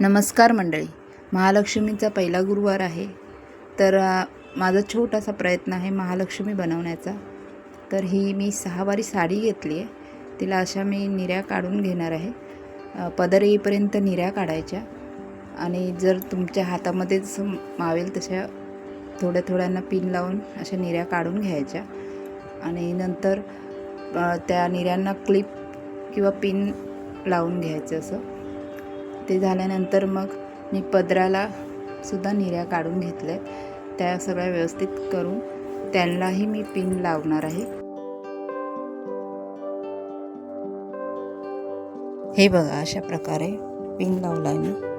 नमस्कार मंडळी. महालक्ष्मीचा पहिला गुरुवार आहे. तर माझा छोटासा प्रयत्न आहे महालक्ष्मी बनवण्याचा. तर ही मी सहावारी साडी घेतली आहे. तिला अशा मी निऱ्या काढून घेणार आहे. पदर येईपर्यंत निऱ्या काढायच्या. आणि जर तुमच्या हातामध्ये जसं मावेल तशा थोड्या थोड्यांना पिन लावून अशा निऱ्या काढून घ्यायच्या. आणि नंतर त्या निऱ्यांना क्लिप किंवा पिन लावून घ्यायचं असं. ते झाल्यानंतर मग मी पदराला सुद्धा निऱ्या काढून घेतल्या. त्या सगळ्या व्यवस्थित करून त्यांनाही मी पिन लावणार आहे. हे बघा अशा प्रकारे पिन लावला आहे मी.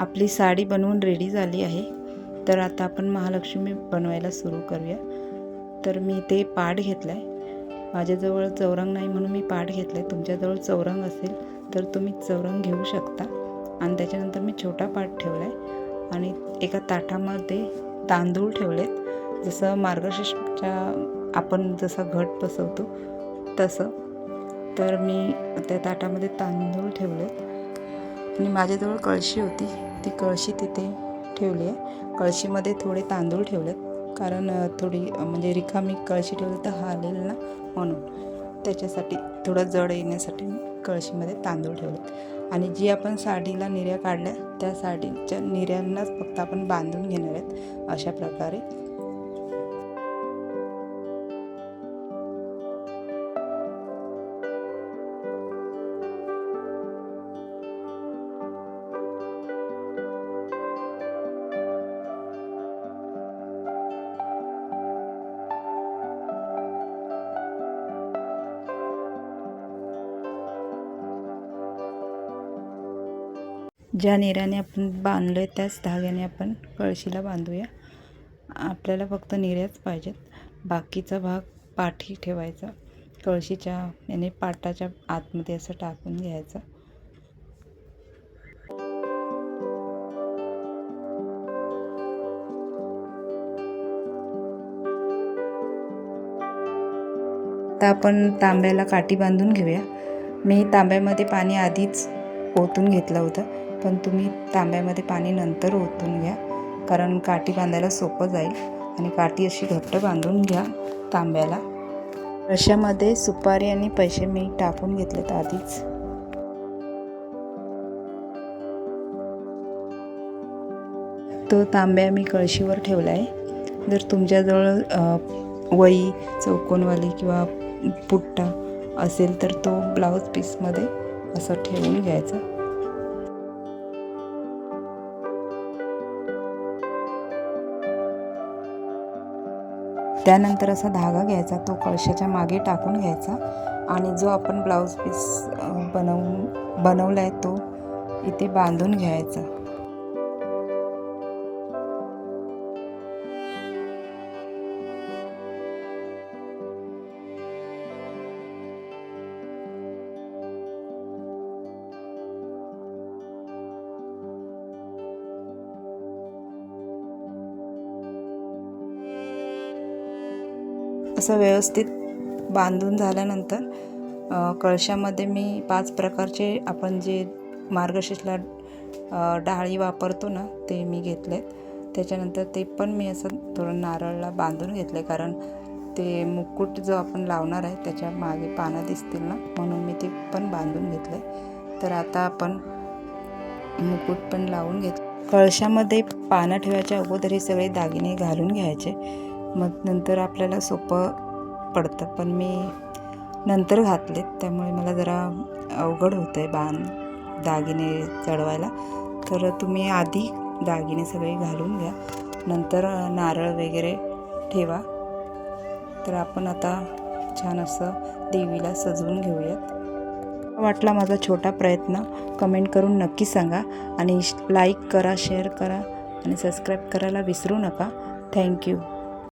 आपली साडी बनवून रेडी झाली आहे. तर आता आपण महालक्ष्मी बनवायला सुरू करूया. तर मी ते पाट घेतला आहे माझ्याजवळ चौरंग नाही म्हणून मी पाट घेतला आहे तुमच्याजवळ चौरंग असेल तर तुम्ही चौरंग घेऊ शकता. आणि त्याच्यानंतर मी छोटा पाट ठेवला आहे आणि एका ताटामध्ये तांदूळ ठेवलेत. जसं मार्गशीर्षच्या आपण जसा घट बसवतो तसं. तर मी त्या ताटामध्ये तांदूळ ठेवलेत. आणि माझ्याजवळ कळशी होती. ती कळशी तिथे ठेवली आहे. कळशीमध्ये थोडे तांदूळ ठेवलेत. कारण थोडी म्हणजे रिकामी कळशी ठेवली तर हालेल ना म्हणून. त्याच्यासाठी थोडं जड येण्यासाठी मी कळशीमध्ये तांदूळ ठेवलेत. आणि जी आपण साडीला निर्या काढल्या त्या साडीच्या निर्यांनाच फक्त आपण बांधून घेणार आहेत. अशा प्रकारे ज्या निऱ्याने आपण बांधलं आहे त्याच धाग्याने आपण कळशीला बांधूया. आपल्याला फक्त निऱ्याच पाहिजेत. बाकीचा भाग पाठी ठेवायचा. कळशीच्या याने पाटाच्या आतमध्ये असं टाकून घ्यायचं. आता आपण तांब्याला काठी बांधून घेऊया. मी तांब्यामध्ये पाणी आधीच ओतून घेतलं होतं. पण तुम्ही तांब्यामध्ये पाणी नंतर ओतून घ्या. कारण काठी बांधायला सोपं जाईल आणि काठी अशी घट्ट बांधून घ्या तांब्याला. रशामध्ये सुपारी आणि पैसे मी टाकून घेतलेत आधीच. तो तांब्या मी कळशीवर ठेवला आहे जर तुमच्याजवळ अ, वही चौकोनवाली किंवा पुट्टा असेल तर तो ब्लाऊज पीसमध्ये असं ठेवून घ्यायचा. त्यानंतर असा धागा घ्यायचा तो कळशाच्या मागे टाकून घ्यायचा आणि जो आपण ब्लाऊज पीस बनवून बनवला आहे तो इथे बांधून घ्यायचा. असं व्यवस्थित बांधून झाल्यानंतर कळशामध्ये मी पाच प्रकारचे आपण जे मार्गशीर्षला डाळी वापरतो ना ते मी घेतलेत त्याच्यानंतर ते पण मी असं थोडं नारळला बांधून घेतले कारण ते मुकुट जो आपण लावणार आहे त्याच्यामागे पानं दिसतील ना म्हणून मी ते पण बांधून घेतले. तर आता आपण मुकुट पण लावून घेत कळशामध्ये पानं ठेवायच्या अगोदर हे सगळे दागिने घालून घ्यायचे. मग नंतर आपल्याला सोपं पडतं. पण मी नंतर घातलेत त्यामुळे मला जरा अवघड होतं आहे बाण दागिने चढवायला. तर तुम्ही आधी दागिने सगळे घालून घ्या. नंतर नारळ वगैरे ठेवा. तर आपण आता छान असं देवीला सजवून घेऊयात. वाटला माझा छोटा प्रयत्न. कमेंट करून नक्की सांगा आणि लाईक करा शेअर करा आणि सबस्क्राईब करायला विसरू नका. थँक्यू.